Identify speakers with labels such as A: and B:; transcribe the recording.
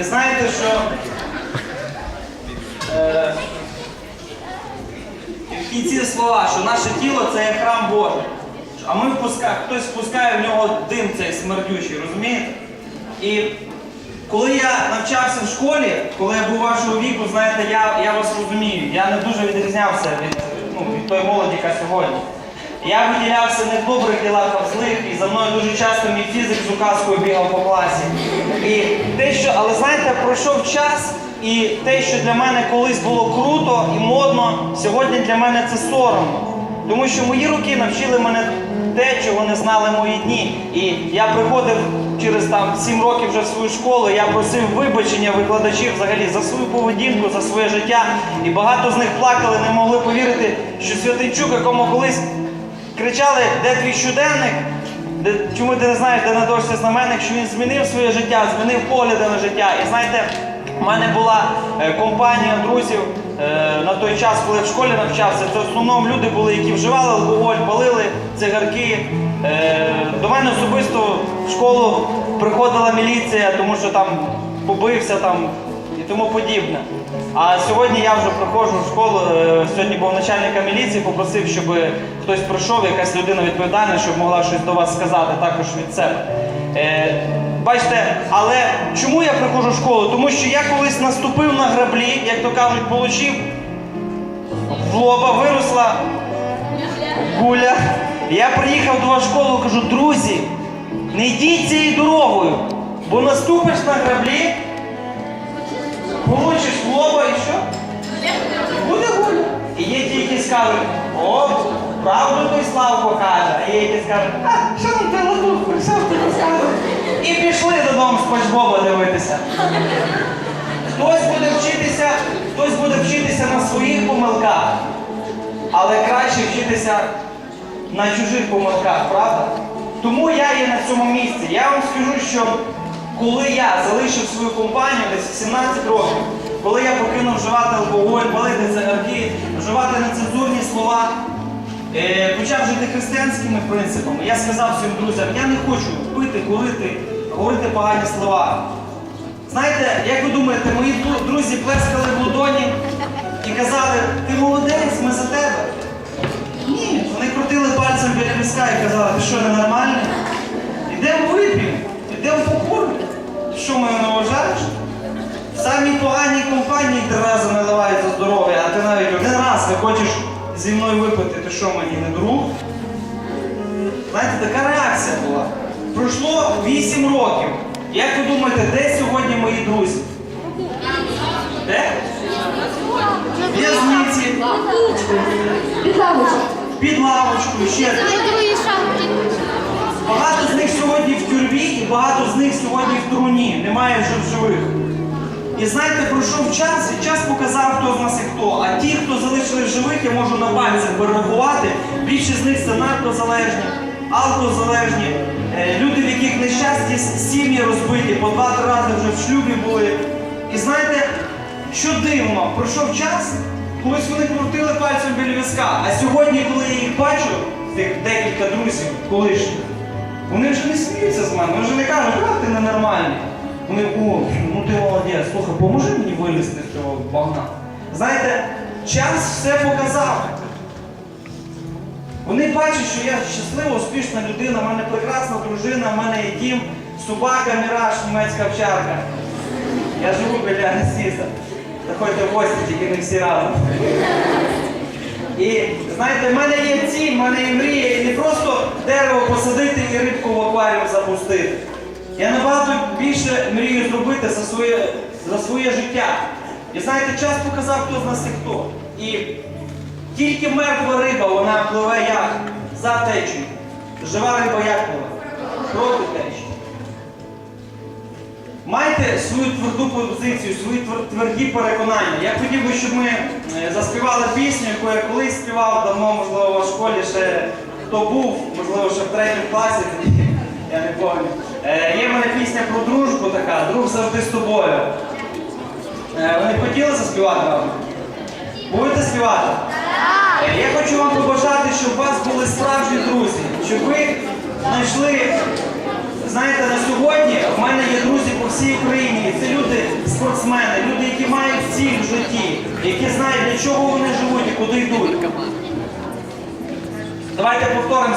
A: І, знаєте, що е, в кінці слова, що наше тіло це є храм Божий. А ми впускаємо, хтось впускає в нього дим цей смердючий, розумієте? І коли я навчався в школі, коли я був вашого віку, знаєте, я, я вас розумію, я не дуже відрізнявся від, ну, від тої молоді, яка сьогодні. Я виділявся не в добрих ділах, а в злих, і за мною дуже часто мій фізик з указкою бігав по класі. І те, що, але знаєте, пройшов час, і те, що для мене колись було круто і модно, сьогодні для мене це соромно. Тому що мої роки навчили мене те, чого не знали мої дні. І я приходив через там 7 років вже в свою школу, я просив вибачення викладачів взагалі за свою поведінку, за своє життя. І багато з них плакали, не могли повірити, що Святинчук, якому колись кричали, де твій щоденник, де, чому ти не знаєш, де на дошці знаменник, що він змінив своє життя, змінив погляди на життя. І знаєте, в мене була е, компанія друзів е, на той час, коли я в школі навчався. Це в основному люди були, які вживали алкоголь, палили цигарки. Е, до мене особисто в школу приходила міліція, тому що там побився там тому подібне. А сьогодні я вже приходжу в школу. е, Сьогодні був начальника міліції, попросив, щоб хтось прийшов, якась людина відповідальна, щоб могла щось до вас сказати, також від себе. Е, бачите, але чому я приходжу в школу? Тому що я колись наступив на граблі, як то кажуть, получив в лоба, виросла гуля. Я приїхав до вас в школу, кажу, друзі, не йдіть цією дорогою, бо наступиш на граблі, правду той Славко каже, а які скажуть, а, що нам ти ладуху, що ти розказуєш? І пішли додому з Боба дивитися. Хтось буде вчитися, хтось буде вчитися на своїх помилках, але краще вчитися на чужих помилках, правда? Тому я є на цьому місці. Я вам скажу, що коли я залишив свою компанію десь 17 років, коли я покинув вживати алкоголь, палити цигарки, вживати нецензурні слова, почав жити християнськими принципами, я сказав своїм друзям, я не хочу пити, курити, говорити погані слова. Знаєте, як ви думаєте, мої друзі плескали в ладоні і казали, ти молодець, ми за тебе. Ні, вони крутили пальцем біля візка і казали, ти що, ненормальний? Ідемо вип'ємо, ідемо покуримо. Що, мене не вважаєш? В самій поганій компанії три рази наливають за здоров'я, а ти навіть один раз не хочеш зі мною випити, ти що мені не друг? Знаєте, така реакція була. Пройшло 8 років. Як ви думаєте, де сьогодні мої друзі? Де? В'язниці,
B: Під лавочку.
A: під лавочкою, ще. Багато з них сьогодні в тюрмі і багато з них сьогодні в труні. Немає вже в живих. І знаєте, пройшов час, і час показав, хто з нас і хто. А ті, хто залишили живих, я можу на пальцях перерахувати. Більшість з них це наркозалежні, алкозалежні, люди, в яких нещасті сім'ї розбиті, по два-три рази вже в шлюбі були. І знаєте, що дивно, пройшов час, колись вони крутили пальцем біля візка. А сьогодні, коли я їх бачу, тих декілька друзів колишніх, вони вже не сміються з мене, вони вже не кажуть, а ти ненормальний. Вони, о, ну ти молодець, слухай, поможи мені вилізти з цього багна. Знаєте, час все показав. Вони бачать, що я щаслива, успішна людина, в мене прекрасна дружина, в мене є дім, собака, міраж, німецька овчарка. Я живу біля Анасіса. Заходьте в гості, тільки не всі разом. І знаєте, в мене є ціль, в мене є мрія, і не просто дерево посадити і рибку в акваріум запустити. Я набагато більше мрію зробити за своє, за своє життя. І знаєте, час показав, хто з нас і хто. І тільки мертва риба, вона пливе як? За течією. Жива риба як пливе? Проти течії. Майте свою тверду позицію, свої тверді переконання. Я хотів би, щоб ми е, заспівали пісню, яку я колись співав давно, можливо, в школі ще хто був, можливо, ще в третьому класі, тоді, я не пам'ятаю. Е, Є в мене пісня про дружбу така, друг завжди з тобою. Е, Ви не хотіли заспівати вам? Будете співати? Е, Я хочу вам побажати, щоб у вас були справжні друзі, щоб ви знайшли знаєте, на сьогодні в мене є друзі по всій Україні. Це люди, спортсмени, люди, які мають ціль в житті, які знають, для чого вони живуть і куди йдуть. Давайте повторимо.